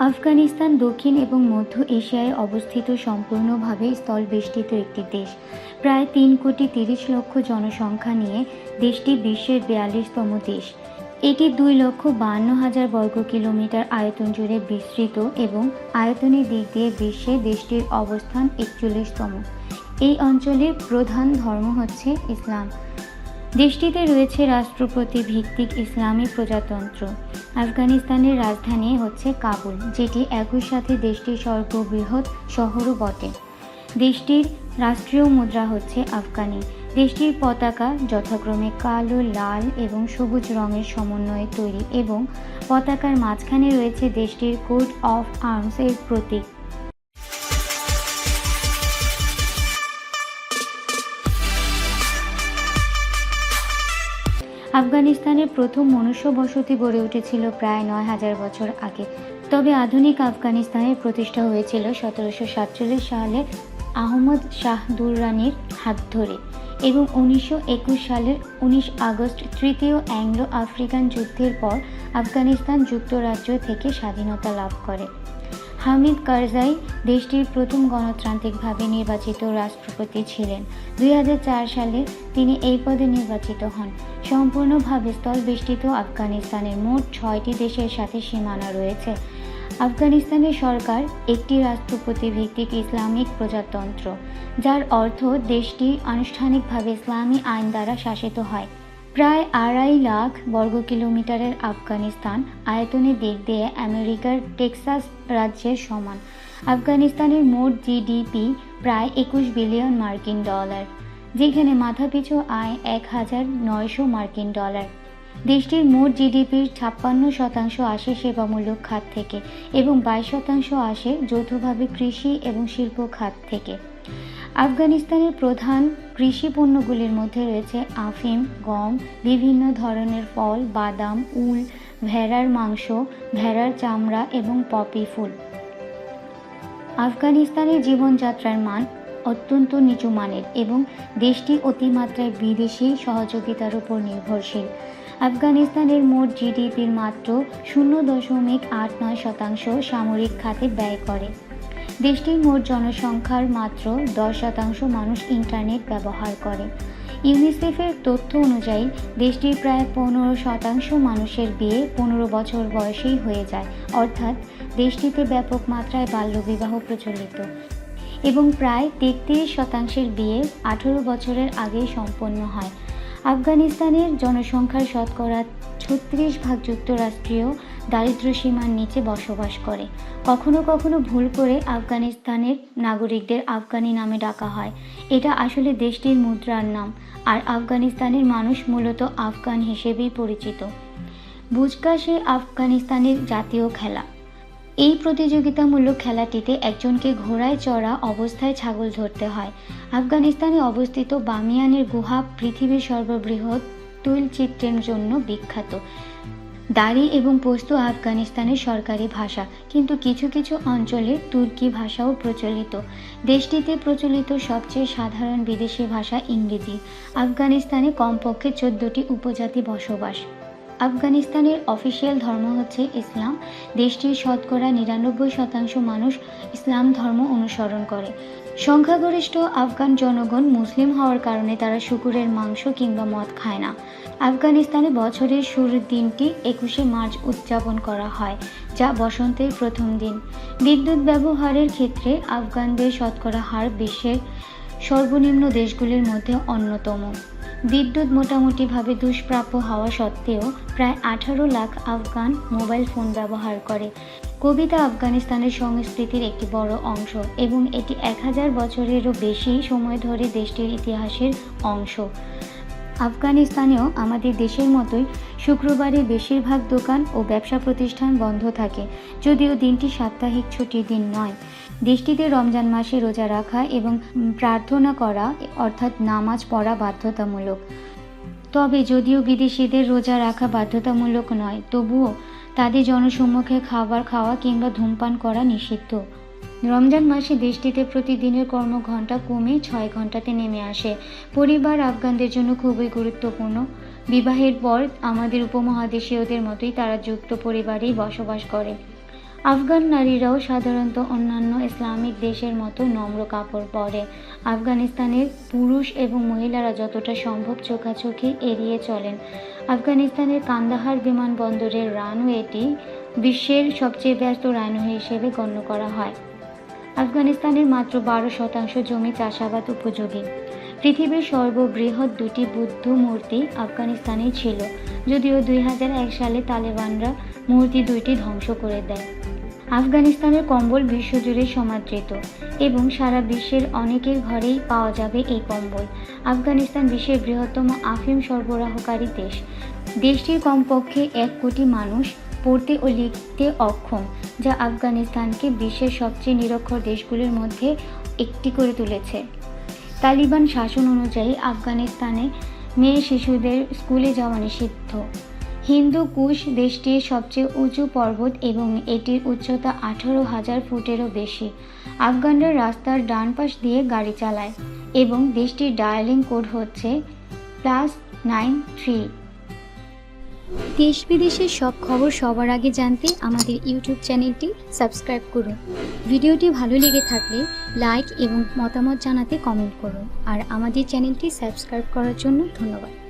আফগানিস্তান, দক্ষিণ এবং মধ্য এশিয়ায় অবস্থিত সম্পূর্ণভাবে স্থলবেষ্টিত একটি দেশ। প্রায় তিন কোটি তিরিশ লক্ষ জনসংখ্যা নিয়ে দেশটি বিশ্বের বিয়াল্লিশতম দেশ। এটি দুই লক্ষ বান্ন হাজার বর্গ কিলোমিটার আয়তন জুড়ে বিস্তৃত এবং আয়তনের দিক দিয়ে বিশ্বে দেশটির অবস্থান একচল্লিশতম। এই অঞ্চলের প্রধান ধর্ম হচ্ছে ইসলাম। দেশটিতে রয়েছে রাষ্ট্রপতি ভিত্তিক ইসলামী প্রজাতন্ত্র। আফগানিস্তানের রাজধানী হচ্ছে কাবুল, যেটি একই সাথে দেশটির সর্ববৃহৎ শহরও বটে। দেশটির রাষ্ট্রীয় মুদ্রা হচ্ছে আফগানি। দেশটির পতাকা যথাক্রমে কালো, লাল এবং সবুজ রঙের সমন্বয়ে তৈরি এবং পতাকার মাঝখানে রয়েছে দেশটির কোড অফ আর্মস এর প্রতীক। আফগানিস্তানের প্রথম মনুষ্য বসতি গড়ে উঠেছিল প্রায় নয় হাজার বছর আগে। তবে আধুনিক আফগানিস্তানের প্রতিষ্ঠা হয়েছিল সতেরোশো সাতচল্লিশ সালে আহমদ শাহ দুররানির হাত ধরে এবং উনিশশো একুশ সালের উনিশ আগস্ট তৃতীয় অ্যাংলো আফ্রিকান যুদ্ধের পর আফগানিস্তান যুক্তরাজ্য থেকে স্বাধীনতা লাভ করে। হামিদ কারজাই দেশটির প্রথম গণতান্ত্রিকভাবে নির্বাচিত রাষ্ট্রপতি ছিলেন। দুই হাজার চার সালে তিনি এই পদে নির্বাচিত হন। সম্পূর্ণভাবে স্থলবেষ্টিত আফগানিস্তানের মোট ছয়টি দেশের সাথে সীমানা রয়েছে। আফগানিস্তানের সরকার একটি রাষ্ট্রপতি ভিত্তিক ইসলামিক প্রজাতন্ত্র, যার অর্থ দেশটি আনুষ্ঠানিকভাবে ইসলামী আইন দ্বারা শাসিত হয়। প্রায় আড়াই লাখ বর্গ কিলোমিটারের আফগানিস্তান আয়তনের দিক দিয়ে আমেরিকার টেক্সাস রাজ্যের সমান। আফগানিস্তানের মোট জিডিপি প্রায় একুশ বিলিয়ন মার্কিন ডলার, যেখানে মাথাপিছু আয় এক হাজার নয়শো মার্কিন ডলার। দেশটির মোট জিডিপির ছাপ্পান্ন শতাংশ আসে সেবামূলক খাত থেকে এবং বাইশ শতাংশ আসে যৌথভাবে কৃষি এবং শিল্প খাত থেকে। আফগানিস্তানের প্রধান কৃষি পণ্যগুলির মধ্যে রয়েছে আফিম, গম, বিভিন্ন ধরনের ফল, বাদাম, উল, ভেড়ার মাংস, ভেড়ার চামড়া এবং পপি ফুল। আফগানিস্তানের জীবনযাত্রার মান অত্যন্ত নিচু মানের এবং দেশটি অতিমাত্রায় বিদেশি সহযোগিতার উপর নির্ভরশীল। আফগানিস্তানের মোট জিডিপির মাত্র শূন্য দশমিক আট নয় শতাংশ সামরিক খাতে ব্যয় করে। দেশটির মোট জনসংখ্যার মাত্র দশ শতাংশ মানুষ ইন্টারনেট ব্যবহার করে। ইউনিসেফের তথ্য অনুযায়ী, দেশটির প্রায় পনেরো শতাংশ মানুষের বিয়ে পনেরো বছর বয়সেই হয়ে যায়। অর্থাৎ, দেশটিতে ব্যাপক মাত্রায় বাল্যবিবাহ প্রচলিত। এবং প্রায় তেত্রিশ শতাংশের বিয়ে আঠেরো বছরের আগেই সম্পন্ন হয়। আফগানিস্তানের জনসংখ্যার শতকরা ছত্রিশ ভাগ যুক্তরাষ্ট্রীয় দারিদ্র্যসীমার নিচে বসবাস করে। কখনো কখনো ভুল করে আফগানিস্তানের নাগরিকদের আফগানি নামে ডাকা হয়। এটা আসলে দেশটির মুদ্রার নাম, আর আফগানিস্তানের মানুষ মূলত আফগান হিসেবেই পরিচিত। বুজকাশে আফগানিস্তানের জাতীয় খেলা। এই প্রতিযোগিতামূলক খেলাটিতে একজনকে ঘোড়ায় চড়া অবস্থায় ছাগল ধরতে হয়। আফগানিস্তানে অবস্থিত বামিয়ানের গুহা পৃথিবীর সর্ববৃহৎ তৈলচিত্রের জন্য বিখ্যাত। দারি এবং পোস্ত আফগানিস্তানের সরকারি ভাষা, কিন্তু কিছু কিছু অঞ্চলে তুর্কি ভাষাও প্রচলিত। দেশটিতে প্রচলিত সবচেয়ে সাধারণ বিদেশি ভাষা ইংরেজি। আফগানিস্তানে কমপক্ষে চোদ্দটি উপজাতি বসবাস। আফগানিস্তানের অফিসিয়াল ধর্ম হচ্ছে ইসলাম। দেশটির শতকরা নিরানব্বই শতাংশ মানুষ ইসলাম ধর্ম অনুসরণ করে। সংখ্যাগরিষ্ঠ আফগান জনগণ মুসলিম হওয়ার কারণে তারা শুকুরের মাংস কিংবা মদ খায় না। আফগানিস্তানে বছরের শুরুর দিনটি একুশে মার্চ উদযাপন করা হয়, যা বসন্তের প্রথম দিন। বিদ্যুৎ ব্যবহারের ক্ষেত্রে আফগানদের শতকরা হার বিশ্বের সর্বনিম্ন দেশগুলির মধ্যে অন্যতম। বিদ্যুৎ মোটামুটিভাবে দুষ্প্রাপ্য হওয়া সত্ত্বেও প্রায় আঠারো লাখ আফগান মোবাইল ফোন ব্যবহার করে। কবিতা আফগানিস্তানের সংস্কৃতির একটি বড় অংশ এবং এটি এক হাজার বছরেরও বেশি সময় ধরে দেশটির ইতিহাসের অংশ। আফগানিস্তানেও আমাদের দেশের মতোই শুক্রবারে বেশিরভাগ দোকান ও ব্যবসা প্রতিষ্ঠান বন্ধ থাকে, যদিও দিনটি সাপ্তাহিক ছুটির দিন নয়। দেশটিতে রমজান মাসে রোজা রাখা এবং প্রার্থনা করা, অর্থাৎ নামাজ পড়া বাধ্যতামূলক। তবে যদিও বিদেশিদের রোজা রাখা বাধ্যতামূলক নয়, তবুও তাদের জনসম্মুখে খাবার খাওয়া কিংবা ধূমপান করা নিষিদ্ধ। রমজান মাসে দেশটিতে প্রতিদিনের কর্মঘণ্টা কমে ছয় ঘন্টাতে নেমে আসে। পরিবার আফগানদের জন্য খুবই গুরুত্বপূর্ণ। বিবাহের পর আমাদের উপমহাদেশীয়দের মতোই তারা যুক্ত পরিবারেই বসবাস করে। আফগান নারীরাও সাধারণত অন্যান্য ইসলামিক দেশের মতো নম্র কাপড় পরে। আফগানিস্তানের পুরুষ এবং মহিলারা যতটা সম্ভব চোখাচোখি এড়িয়ে চলেন। আফগানিস্তানের কান্দাহার বিমানবন্দরের রানওয়েটি বিশ্বের সবচেয়ে ব্যস্ত রানওয়ে হিসেবে গণ্য করা হয়। আফগানিস্তানের মাত্র বারো শতাংশ জমি চাষাবাদ উপযোগী। পৃথিবীর সর্ববৃহৎ দুটি বুদ্ধ মূর্তি আফগানিস্তানে ছিল, যদিও দুই হাজার এক সালে তালেবানরা মূর্তি দুইটি ধ্বংস করে দেয়। আফগানিস্তানের কম্বল বিশ্বজুড়ে সমাদৃত এবং সারা বিশ্বের অনেকের ঘরেই পাওয়া যাবে এই কম্বল। আফগানিস্তান বিশ্বের বৃহত্তম আফিম সরবরাহকারী দেশ। দেশটির কমপক্ষে এক কোটি মানুষ পড়তে ও লিখতে অক্ষম, যা আফগানিস্তানকে বিশ্বের সবচেয়ে নিরক্ষর দেশগুলির মধ্যে একটি করে তুলেছে। তালিবান শাসন অনুযায়ী আফগানিস্তানে মেয়ে শিশুদের স্কুলে যাওয়া নিষিদ্ধ। হিন্দু কুশ দেশটির সবচেয়ে উঁচু পর্বত এবং এটির উচ্চতা আঠারো হাজার ফুটেরও বেশি। আফগানরা রাস্তার ডান পাশ দিয়ে গাড়ি চালায় এবং দেশটির ডায়ালিং কোড হচ্ছে প্লাস নাইন থ্রি দেশ বিদেশের সব খবর সবার আগে জানতে আমাদের ইউটিউব চ্যানেলটি সাবস্ক্রাইব করুন। ভিডিওটি ভালো লেগে থাকলে লাইক এবং মতামত জানাতে কমেন্ট করুন। আর আমাদের চ্যানেলটি সাবস্ক্রাইব করার জন্য ধন্যবাদ।